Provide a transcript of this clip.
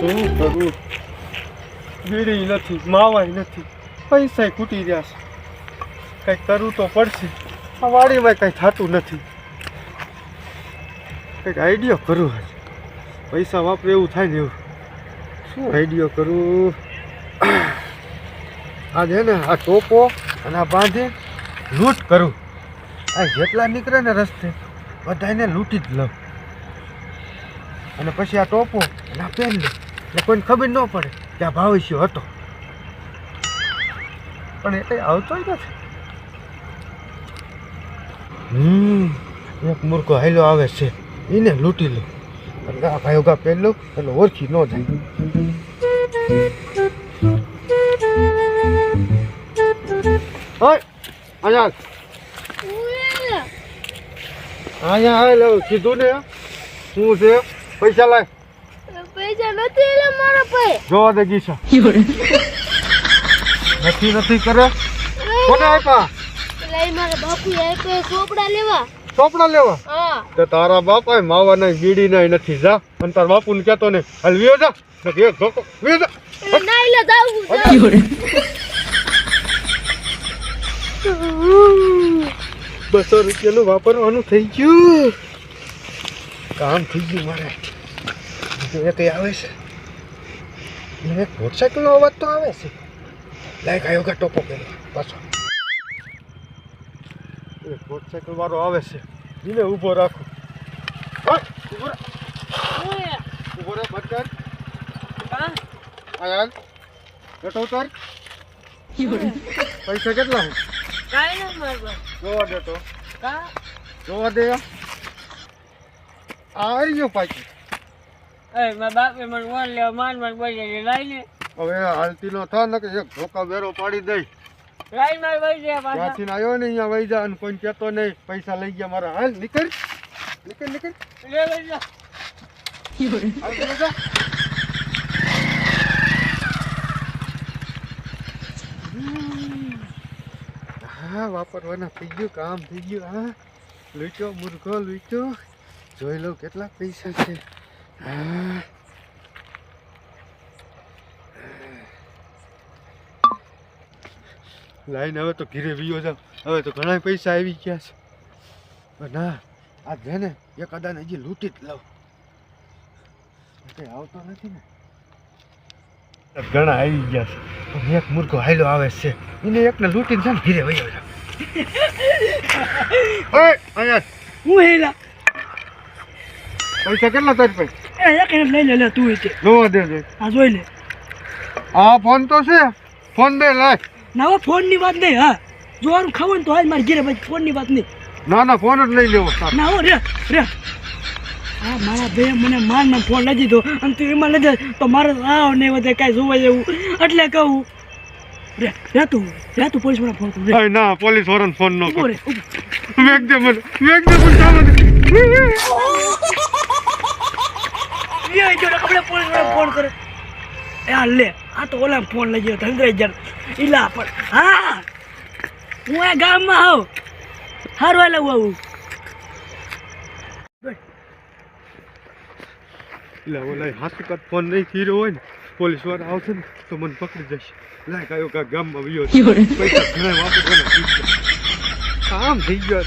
શું કરું બીડી નથી, માવાય નથી. પૈસા ખૂટી રહ્યા છે. કંઈક કરવું તો પડશે. આ વાડીમાં કંઈ થતું નથી. કંઈક આઈડિયો કરું. પૈસા વાપરે એવું થાય ને એવું. શું આઈડિયો કરું આ છે ને, આ ટોપો અને આ બાંધી, લૂંટ કરું. આ જેટલા નીકળે ને રસ્તે બધાને લૂંટી જ લઉં. અને પછી આ ટોપો અને આ પેન લે એટલે કોઈને ખબર ન પડે કે આ ભાવિષ્ય હતો. પણ એ કંઈ આવતો નથી. હમ એક મૂર્ખો હાઈલો આવે છે. એને લૂંટી લો. અને આ ભાઈ ઉગા પહેર લો એટલે ઓળખી ન જાય. ઓય અહીંયા અહીંયા હાલ કીધું ને શું છે? પૈસા લાય. પૈસા નથી એટલે મારા પાસે જોવા દે ગીસા નથી નથી કરે? કોને આપ્યા? લઈ મારા બાપુ આપ્યો ચોપડા લેવા. ચોપડા લેવા? હા. તો તારા બાપા માવા નહીં બીડી નહીં નથી જા. અને તારા બાપુ ને કહેતો ને હાલ વિયો જા. નથી એક ધોકો વિયો જા. ના એટલે જાવું બસો રૂપિયાનું વાપરવાનું થઈ ગયું. કામ થઈ ગયું મારે. એ કઈ આવે છે? મને મોટરસાઇકલનો અવાજ તો આવે છે. લાઈક આવ્યો કે ટોપો પેલો પાછો. મોટરસાઇકલ વાળો આવે છે. એને ઊભો રાખો. ઊભો રહે બચન આયાલ બેઠો ઉતાર. પૈસા કેટલા છે કાઈ ન મારવા જોવા દે તો. કા જોવા દે. આ ગયો પાછી. મારા બાપે મને ફોન લેવા માન માન બોલે લઈ લે. હવે હાલતી નો થા ને કે એક ધોકા વેરો પાડી દઈ. લઈ માર વઈ જા પાછા. ત્યાંથી આવ્યો ને અહીંયા વઈ જા અને કોઈ કહેતો નહીં પૈસા લઈ ગયા મારા. હાલ નીકળ. નીકળ નીકળ. લે વઈ જા. હાલ જા. હા વાપરવાના થઈ ગયું કામ થઈ ગયું હા. લૂંટ્યો મુર્ગો લૂંટ્યો. જોઈ લઉં કેટલા પૈસા છે. લાઈને હવે તો ઘીરે વીયો જાવ હવે તો ઘણા પૈસા આવી ગયા છે. પણ ના આ છે ને એક અદાને હજી લૂંટી જ લઉં. કંઈ આવતો નથી ને. ઘણા આવી ગયા છે. પણ એક મૂર્ખો હાયલો આવે છે. એને એકને લૂંટીને છે ને ઘીરે વયો જાવ ઓય અહીંયા. હું હેલા. પૈસા કેટલા તારી પાસે? એ એક એને લઈ લે લે તું તે જોવા દે દે આ જોઈ લે. આ ફોન તો છે. ફોન દે લાય. ના ફોનની વાત નહીં હા. જોવાનું ખાવું ને તો હાલ મારી ઘેરે ભાઈ ફોનની વાત નહીં. ના ના ફોન જ લઈ લેવો ના હો રે રે. હા મારા બે મને મારનો ફોન લઈ દીધો. અને તું એમાં લઈ જાય તો મારે આવ ને વધે કાંઈ જોવા જેવું. એટલે કહું. રે રે તું રે તું પોલીસવાળા ફોન કરું ના પોલીસ વાળાને ફોન ન કર. રે દે મને વેગ દે મને આપણે પોલીસ ફોન કરે એ આ લે આ તો ઓલા ફોન લઈ ગયો ધંધરાઈ જણ. ઈલા પણ હા. હું આ ગામમાં આવ હારવા લઉં આવું. એટલે ઓલા હાથીકાત ફોન નહીં કર્યો હોય ને પોલીસવાળા આવશે ને તો મને પકડી જશે. લાય કયો કા ગામમાં વિયો પૈસા ઘણા વાપરવાના થઈ કામ થઈ ગયો.